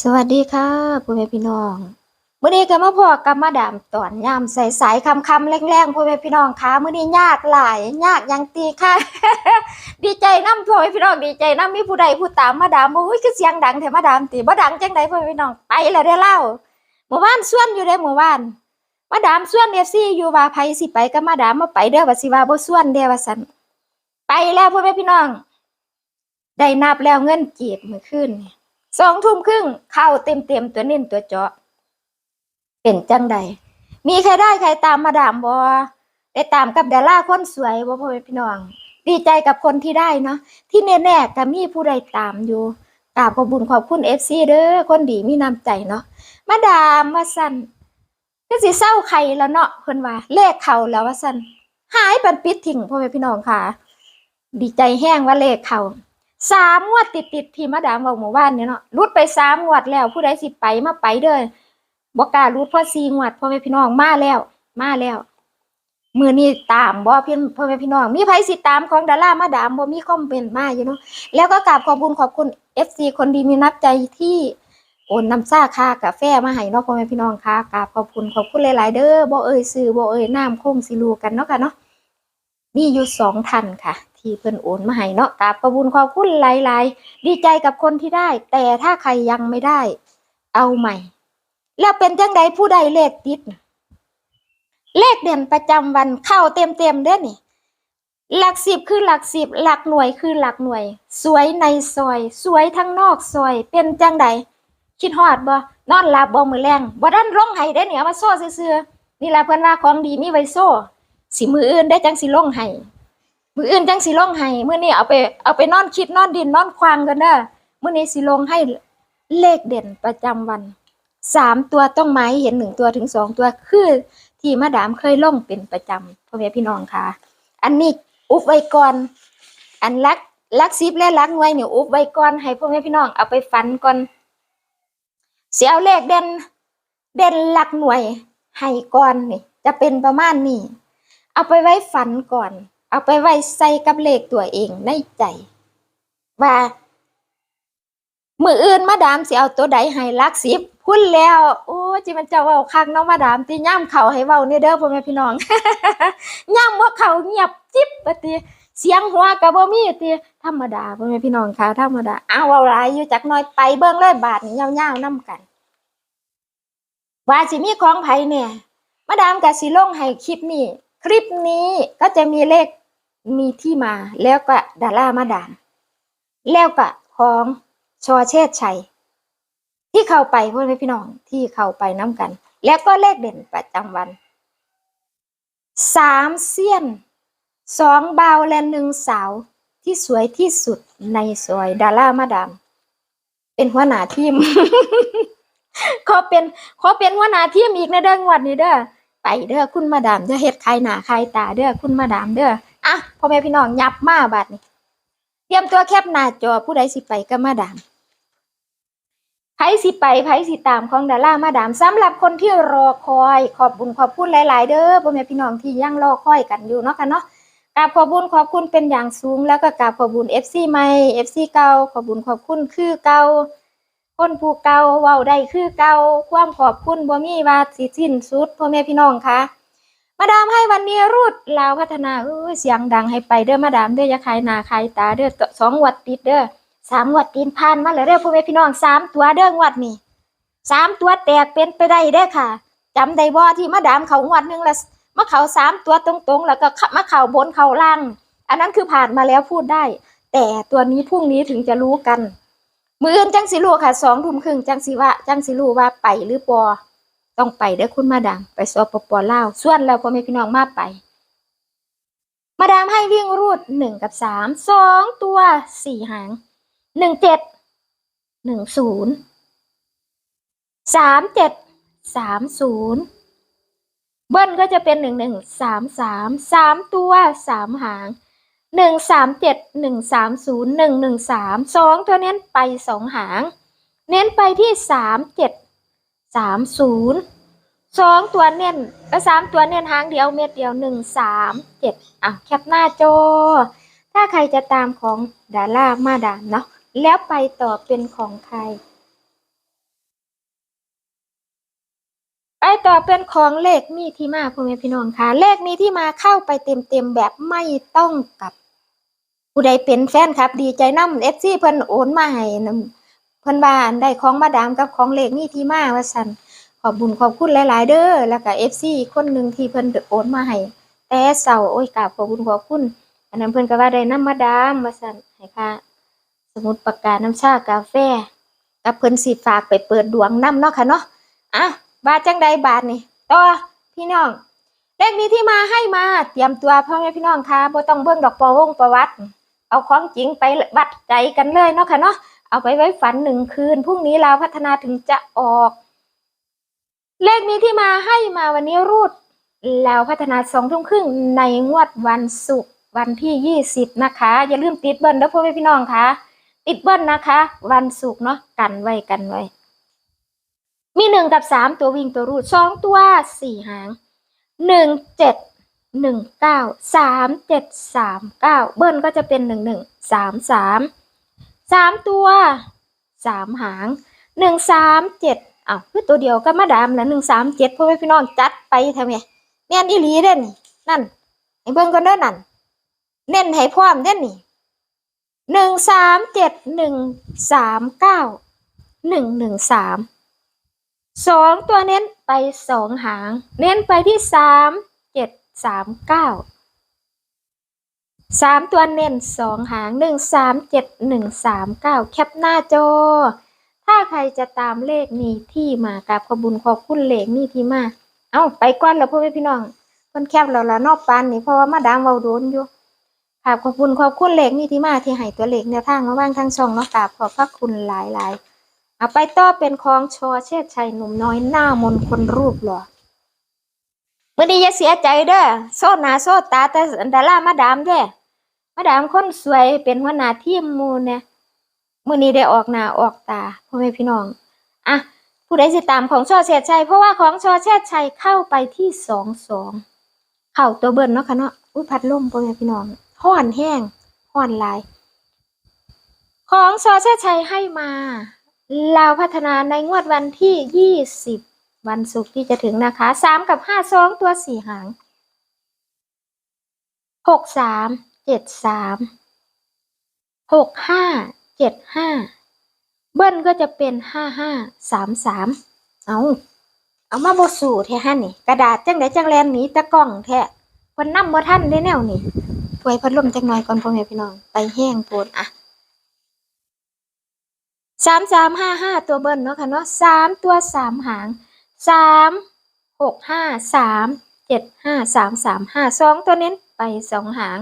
สวัสดีค่ะพ่อแม่พี่น้องเมื้อนี้ก็มาพอกับมาดามตอนยามใสายๆคำๆแรงๆพ่อแม่พี่น้องค่ะมื้อนี้ยากหลายยากยังตีค่ะ ดีใจนำพ่อแม่พี่น้องดีใจนำมีผู้ใดผู้ตามมาดามโอ้ยคือเสียงดังแท้มาดามติบ่ดังจังไดพ่อแม่พี่น้องไปแล้วได้เล่าเมื่อวานส่วนอยู่เด้อเมื่อวานมาดามส่วน FC อยู่ว่าไผสิไปกับมาดามมาไปเด้อว่าสิว่าบ่ส่วนเด้อว่าซั่นไปแล้วพ่อแม่พี่น้อง ได้นับแล้วเงินเกีบมื้อคืนนี่ สองทุ่มครึ่งเข้าเต็มเต็มตัวเน้นตัวเจาะ เป็นจังใด มีใครได้ใครตามมาดามบอได้ตามกับดาราคนสวยบ่พ่อแม่พี่น้อง ดีใจกับคนที่ได้เนาะที่แน่ๆก็มีผู้ใดตามอยู่กราบขอบุญขอบคุณเอฟซีเด้อคนดีมีน้ำใจเนาะมาดามว่าสันก็สิเศร้าใครแล้วเนาะเพิ่นว่าเลขเขาแล้วว่าสันหายปันปิดทิ้งพ่อแม่พี่น้องค่ะ ดีใจแห้งว่าเลขเขา สามงวดติดติดที่มาดามบอกหมู่บ้านเนี่ยเนาะรุดไปสามงวดแล้ว ผู้ใดสิไปมาไปเด้อบอกการุดพราะสี่งวดพ่อแม่พี่น้องมาแล้ว มาแล้วมือนี้ตามบ่เพี่อนพ่อแม่พี่น้อง มีไผสิตามของดารามาดามบ่มีคอมเมนต์มาอยู่เนาะแล้วก็กราบขอบคุณขอบคุณ FC คนดีมีนับใจที่โอนน้ำซ่าค่ากาแฟมาให้เนาะพ่อแม่พี่น้องค่ะกราบขอบคุณขอบคุณหลาย ๆ เด้อบ่เอ่ยชื่อบ่เอ่ยนามคงสิรูกันเนาะค่ะเนาะ มีอยู่สองท่านค่ะ ที่เพิ่นโอนมาให้เนาะกราบขอบคุญขอบคุณหลายๆ ดีใจกับคนที่ได้ แต่ถ้าใครยังไม่ได้ เอาใหม่ แล้วเป็นจังใดผู้ใดเลขติดเลขเด่นประจำวันเข้าเต็มเต็มๆเด้อนี่ หลักสิบคือหลักสิบ หลักหน่วยคือหลักหน่วย สวยในซอย สวยทั้งนอกซอย เป็นจังใดคิดฮอดบ่นอนหลับบ่มือแรงบ่ดันร้องไห้ได้เนี่ยมาโซ่ซื่อๆนี่แหละเพิ่อนว่าของดีมีไว้โซ่ สิมืออื่นได้จังสิล่งให้มืออื่นจังสิล่งให้มื้อนี้เอาไปเอาไปนอนคิดนอนดินนอนควางกันเด้อมื้อนี้สิลงให้เลขเด่นประจำวันสามตัวต้องไม้เห็นหนึ่งตัวถึงสองตัวคือที่มาดามเคยล่งเป็นประจำพ่อแม่พี่น้องค่ะ อันนี้อุบไว้ก่อน อันลักลักซิบและลักหน่วยเนี่ยอุบไว้ก่อนให้พ่อแม่พี่น้องเอาไปฝันก่อนเสียเอาเลขเด่นเด่นหลักหน่วยให้ก่อนนี่จะเป็นประมาณนี้ เอาไปไว้ฝันก่อน เอาไปไว้ใส่กับเลขตัวเองในใจ ว่ามืออื่นมาดามสิเอาตัวใดให้ลักสิบพุ่นแล้วโอ้จิมันจะเว้าคักเนาะมาดามตีย่ำเขาให้เว้าเนี่ยเด้อพ่อแม่พี่น้องย่ำว่าเขาเงียบจิ๊บปะติเสียงหัวก็บ่มีติธรรมดาพ่อแม่พี่น้องค่ะธรรมดาอ้าเว้าหลายอยู่จักน่อยไปเบิ่งเลยบาทนี่ยาวๆนํกัน ว่าสิมีของไผเนี่ยมาดามกับสิลงให้คลิปนี้ คลิปนี้ก็จะมีเลขมีที่มาแล้วก็ดารามาดามแล้วก็ของชอเชษชัย ที่เข้าไปพ่อแม่พี่น้องที่เข้าไปน้ำกัน แล้วก็เลขเด่นประจำวันสามเซียนสองบาวและหนึ่งสาวที่สวยที่สุดในซอยดารามาดามเป็นหัวหน้าทีมขอเป็นขอเป็นหัวหน้าทีมอีกในเด้องวัดนี้เด้อ ไปเด้อคุณมาดามจะเฮ็ดใคายหน้าคายตาเด้อคุณมาดามเด้ออะพ่อแม่พี่น้องยับมาบัดนี้เตรียมตัวแคปหน้าจอผู้ใดสิไปกับมาดามไผสิไปไผสิตามของดารามาดามสำหรับคนที่รอคอย ขอบบุญขอบคุณหลาย ๆ เด้อพ่อแม่พี่น้องที่ยังรอคอยกันอยู่เนาะค่ะเนาะกราบขอบบุญขอบคุณเป็นอย่างสูงแล้วก็กราบขอบบุญ FC ใหม่ FC เก่าขอบบุญขอบคุณคือเก่า คนผู้เก่าเว้าได้คือเก่าความขอบคุณบ่มีว่าสิสิ้นสุดพ่อแม่พี่น้องคะมาดามให้วันนี้รูดลาวพัฒนาเอ้ยเสียงดังให้ไปเด้อมาดามเด้ออย่าขายหนาขายตาเด้อสองวัดติดเด้อสามวัดติดผ่านมาแล้วเด้อพ่อแม่พี่น้องสามตัวเด้องวดนี้สามตัวแตกเป็นไปได้เด้อค่ะจำได้บ่ที่มาดามเขางวดหนึงล้วมาเขาสามตัวตรงๆ แล้วก็มาเขาบนเขาล่าง อันนั้นคือผ่านมาแล้วพูดได้ แต่ตัวนี้พรุ่งนี้ถึงจะรู้กัน มืออื่นจังสิรู้ค่ะสองทุ่มครึ่งจังสิว่าจังสิรู้ว่าไปหรือปอต้องไปเด้คุณมาดามไปสอบปปลาส่วนแล้วพ่อแม่พี่น้องมาไป มาดามให้วิ่งรูดหนึ่งกับสามสองตัวสี่หางหนึ่งเจ็ดหนึ่งศูนย์สามเจ็ดสามศูนย์เบิ้ลก็จะเป็นหนึ่งหนึ่งสามสามสามตัวสามหาง หนึ่งสามเจ็ดหนึ่งสามศูนย์หนึ่งหนึ่งสามสองตัวเน้นไปสองหาง เน้นไปที่สามเจ็ดสามศูนย์สองตัวเน้นก็สามตัวเน้นหางเดียวเม็ดเดียวหนึ่งสามเจ็ดอะแคปหน้าจอ ถ้าใครจะตามของดารามาดามเนาะแล้วไปต่อเป็นของใคร ไปต่อเป็นของเลขมีที่มาพ่อแม่พี่น้องค่ะ เลขมีที่มาเข้าไปเต็มๆแบบไม่ต้องกลับ ผู้ใดเป็นแฟนครับ ดีใจน้ำเอฟซีเพิ่นโอนมาให้นำเพิ่นบ้านได้ของมาดามกับของเลขมีที่มาว่าซั่นขอบบุญขอบคุณหลาย ๆ เด้อแล้วก็เอฟซีคนหนึ่งที่เพิ่นโอนมาให้แต่เสาโอ้ยกราบขอบคุณขอบคุณอันนั้นเพิ่นก็ว่าได้น้ำมาดามว่าซั่นให้ค่ะสมุดปากกาน้ำชากาแฟกับเพิ่นสิฝากไปเปิดดวงน้ำเนาะค่ะเนาะอะบาจังใดบาทนี่ต่อพี่น้องเลขนี้ที่มาให้มาเตรียมตัวพ่อแม่พี่น้องค่ะบ่ต้องเบิ่งดอกประวงประวัติ เอาของจริงไปวัดใจกันเลยเนาะค่ะเนาะเอาไปไว้ฝันหนึ่งคืนพรุ่งนี้เราวพัฒนาถึงจะออก เลขนี้ที่มาให้มาวันนี้รูดแล้วพัฒนาสองทุ่มครึ่งในงวดวันศุกร์วันที่ยี่สิบนะคะ อย่าลืมติดเบิ้ลนะพ่อแม่พี่น้องค่ะติดเบิ้ลนะคะ วันศุกร์เนาะกันไว้กันไว้ มีหนึ่งกับสามตัววิ่งตัวรูดสองตัวสี่หางหนึ่งเจ็ด หนึ่งเก้าสามเจ็ดสามเก้าเบิ้ลก็จะเป็นหนึ่งหนึ่งสามสามสามตัวสามหางหนึ่งสามเจ็ดอ้าวคือตัวเดียวก็มาดามแล้วหนึ่งสามเจ็ดพ่อแม่พี่น้องจัดไปทำไงแม่นอีหลีเด่นนั่นไอ้เบิ้งก็เด้อนั่นเน้นให้พร้อมเด่นนี่หนึ่งสามเจ็ดหนึ่งสามเก้าหนึ่งหนึ่งสามสองตัวเน้นไปสองหาง เน้นไปที่สาม สามเก้าสามตัวเน้นสองหางหนึ่งสามเจ็ดหนึ่งสามเก้าแคปหน้าจอ ถ้าใครจะตามเลขนี้ที่มากับขบุญขอบคุณเลขนี้ที่มา เอาไปก่อนแล้วพ่อแม่พี่น้องคนแคบเราละนอกปานนี่เพราะว่ามาดามเว้าโดนอยู่ขอบขอบคุณขอบคุณเลขนี้ที่มาที่ให้ตัวเลขแนวทางมาบ้างทั้งช่องเนาะกราบขอบพระคุณหลายๆเอาไปต่อเป็นของชอเชษชัยหนุ่มน้อยหน้ามนคนรูปหล่อ มื่อนี้อย่าเสียใจเด้อโซหนาโซตาแต่ดารามาดามเด้อมาดามคนสวยเป็นหัวหน้าทีมมูเนี่ยมื่อนี้ได้ออกหน้าออกตาพ่อแม่พี่น้องอะผู้ใดสิตามของชอเชษชัยเพราะว่าของชอเชษชัยเข้าไปที่สองสองเข้าตัวเบิ้ลเนาะค่ะเนาะอุ้ยพัดลมพ่อแม่พี่น้องห้อนแห้งห้อนลาย ของชอเชษชัยให้มาลาวพัฒนาในงวดวันที่20 วันศุกร์ที่จะถึงนะคะ3กับ5 2ตัว4หาง6 3 7 3 6 5 7 5เจ็ดห้าเบิ้ลก็จะเป็น5 5 3 3เอาเอามาบสูแท้ฮะนี่ กระดาษจังไดจังแลนหนีตะกล้องแท้คนนำบ่ทันได้แนวนี่ถวยพัดลมจังหน่อยก่อนพ่อแม่พี่น้องไปแห้งโพดอะสามสามห้าห้าตัวเบิ้ลเนาะค่ะเนาะสามตัวสามหาง สามหกห้าสามเจ็ดห้าสามสามห้าสองตัวเน้นไปสองหาง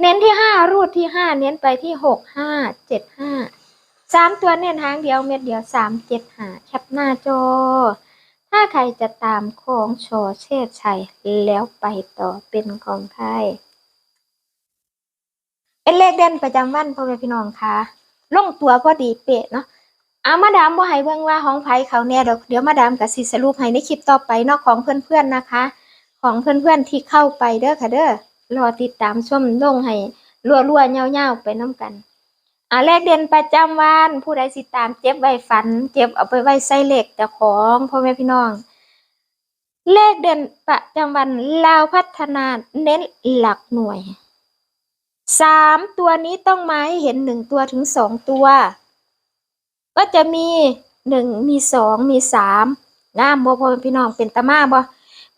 เน้นที่ห้ารูดที่ห้าเน้นไปที่หกห้าเจ็ดห้าสามตัวเน้นหางเดียวเม็ดเดียวสามเจ็ดห้าแคปหน้าจอ ถ้าใครจะตามโค้งโชว์เชษชัยแล้วไปต่อเป็นของใครเป็นเลขเด่นประจำวันพ่อแม่พี่น้องคะลงตัวพอดีเป๊ะเนาะ อามาดามบ่ให้เบิ่งว่าของไผเขาแน่ดอกเดี๋ยวมาดามก็สิสรุปให้ในคลิปต่อไปนาะของเพื่อนๆนะคะ ของเพื่อนๆที่เข้าไปเด้อค่ะเด้อรอติดตามชมลงให้รัวๆยาวๆไปน้ำกันอ่าเลขเด่นประจำวันผู้ใดสิตามเจ็บไว้ฝัน เจ็บเอาไปไว้ใส่เลขเจ้าของพ่อแม่พี่น้อง เลขเด่นประจำวันลาวพัฒนาเน้นหลักหน่วยสามตัวนี้ต้องมาให้เห็นหนึ่งตัวถึงสองตัว ก็จะมีหนึ่งมีสองมีสามงามบ่พ่อแม่พี่น้องเป็นตามาบ่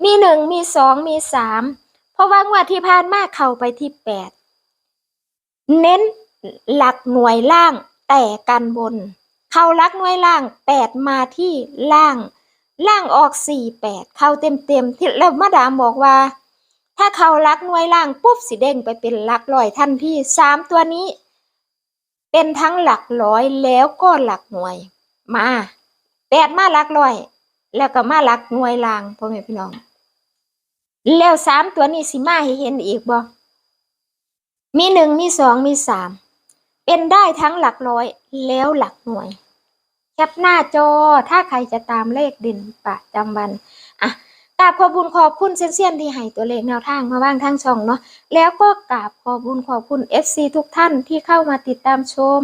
มีหนึ่งมีสองมีสามเพราะว่างวดที่ผ่านมาเข้าไปที่แปดเน้นหลักหน่วยล่างแต่กันบน เข้าลักหน่วยล่างแปดมาที่ล่าง ล่างออกสี่แปดเข้าเต็มเต็มที่แล้วมาดามบอกว่า ถ้าเข้าลักหน่วยล่างปุ๊บสิเด้งไปเป็นลักร้อยทันทีสามตัวนี้ เป็นทั้งหลักร้อยแล้วก็หลักหน่วย มาแปดมาหลักร้อย แล้วก็มาหลักหน่วยลางพ่อแม่พี่น้อง แล้วสามตัวนี้สิมาให้เห็นอีกบ่มีหนึ่งมีสองมีสามเป็นได้ทั้งหลักร้อยแล้วหลักหน่วย แคปหน้าจอถ้าใครจะตามเลขด่นประจำวัน กราบขอบคุญขอบคุณเซียนๆที่ให้ตัวเลขแนวทางมาบ้างทางช่องเนาะแล้วก็กราบขอบคุญขอบคุณ FC ทุกท่านที่เข้ามาติดตามชม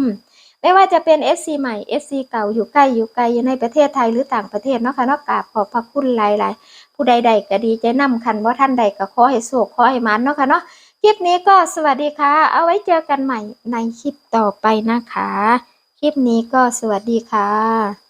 ไม่ว่าจะเป็น FC ใหม่ FC เก่าอยู่ใกล้อยู่ไกลอยู่ในประเทศไทยหรือต่างประเทศเนาะค่ะเนาะกราบขอบพระคุณหลายๆ ผู้ใดๆก็ดีใจนำคันว่าท่านใดก็ขอให้โชคขอให้มันเนาะค่ะเนาะคลิปนี้ก็สวัสดีค่ะ เอาไว้เจอกันใหม่ในคลิปต่อไปนะคะ คลิปนี้ก็สวัสดีค่ะ